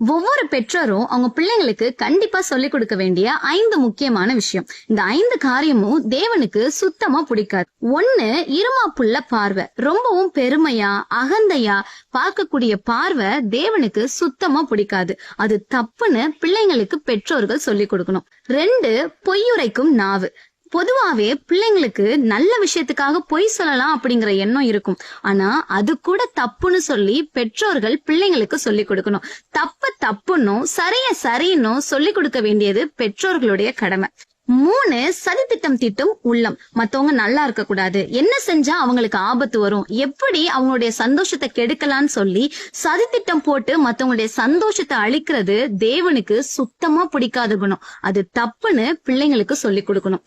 ஒவ்வொரு பெற்றோரும் அவங்க பிள்ளைங்களுக்கு கண்டிப்பா சொல்லிக் கொடுக்க வேண்டிய ஐந்து முக்கியமான விஷயம். இந்த ஐந்து காரியமும் தேவனுக்கு சுத்தமா பிடிக்காது. ஒண்ணு இருமாப்புள்ள பார்வை. ரொம்பவும் பெருமையா அகந்தையா பார்க்கக்கூடிய பார்வை தேவனுக்கு சுத்தமா பிடிக்காது. அது தப்புன்னு பிள்ளைங்களுக்கு பெற்றோர்கள் சொல்லிக் கொடுக்கணும். ரெண்டு பொய்யுரைக்கும் நாவு. பொதுவாவே பிள்ளைங்களுக்கு நல்ல விஷயத்துக்காக பொய் சொல்லலாம் அப்படிங்கிற எண்ணம் இருக்கும். ஆனா அது கூட தப்புன்னு சொல்லி பெற்றோர்கள் பிள்ளைங்களுக்கு சொல்லி கொடுக்கணும். தப்ப தப்புன்னும் சரிய சரின்னும் சொல்லி கொடுக்க வேண்டியது பெற்றோர்களுடைய கடமை. மூணு சதித்திட்டம் தீட்டும் உள்ளம். மத்தவங்க நல்லா இருக்க கூடாது என்ன செஞ்சா அவங்களுக்கு ஆபத்து வரும்? எப்படி அவங்களுடைய சந்தோஷத்தை கெடுக்கலாம்னு சொல்லி சதித்திட்டம் போட்டு மத்தவங்களுடைய சந்தோஷத்தை அழிக்கிறது தேவனுக்கு சுத்தமா பிடிக்காத குணம். அது தப்புன்னு பிள்ளைங்களுக்கு சொல்லி கொடுக்கணும்.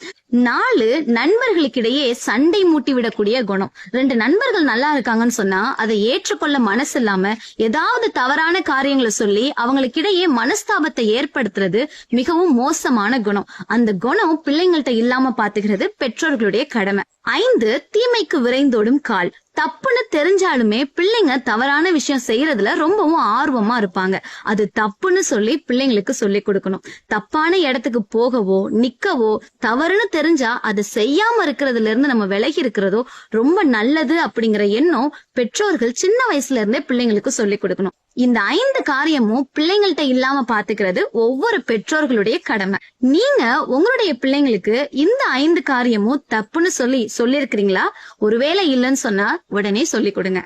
நாலு நண்பர்களுக்கிடையே சண்டை மூட்டி விடக்கூடிய குணம். ரெண்டு நண்பர்கள் நல்லா இருக்காங்கன்னு சொன்னா அதை ஏற்றுக்கொள்ள மனசு இல்லாம ஏதாவது தவறான காரியங்களை சொல்லி அவங்களுக்கிடையே மனஸ்தாபத்தை ஏற்படுத்துறது மிகவும் மோசமான குணம். அந்த குணம் பிள்ளைங்கள்ட்ட இல்லாம பாத்துக்கிறது பெற்றோர்களுடைய கடமை. ஐந்து தீமைக்கு விரைந்தோடும் கால். தப்புன்னு தெரிஞ்சாலுமே பிள்ளைங்க தவறான விஷயம் செய்யறதுல ரொம்பவும் ஆர்வமா இருப்பாங்க. அது தப்புன்னு சொல்லி பிள்ளைங்களுக்கு சொல்லி கொடுக்கணும். தப்பான இடத்துக்கு போகவோ நிக்கவோ தவறுன்னு தெரிஞ்சா அது செய்யாம இருக்கிறதுல இருந்து நம்ம விலகி இருக்கிறதோ ரொம்ப நல்லது அப்படிங்கிற எண்ணம் பெற்றோர்கள் சின்ன வயசுல இருந்தே பிள்ளைங்களுக்கு சொல்லி கொடுக்கணும். இந்த ஐந்து காரியமும் பிள்ளைங்கள்ட்ட இல்லாம பாத்துக்கிறது ஒவ்வொரு பெற்றோர்களுடைய கடமை. நீங்க உங்களுடைய பிள்ளைங்களுக்கு இந்த ஐந்து காரியமும் தப்புன்னு சொல்லி சொல்லிருக்கிறீங்களா? ஒருவேளை இல்லைன்னு சொன்னா உடனே சொல்லி கொடுங்க.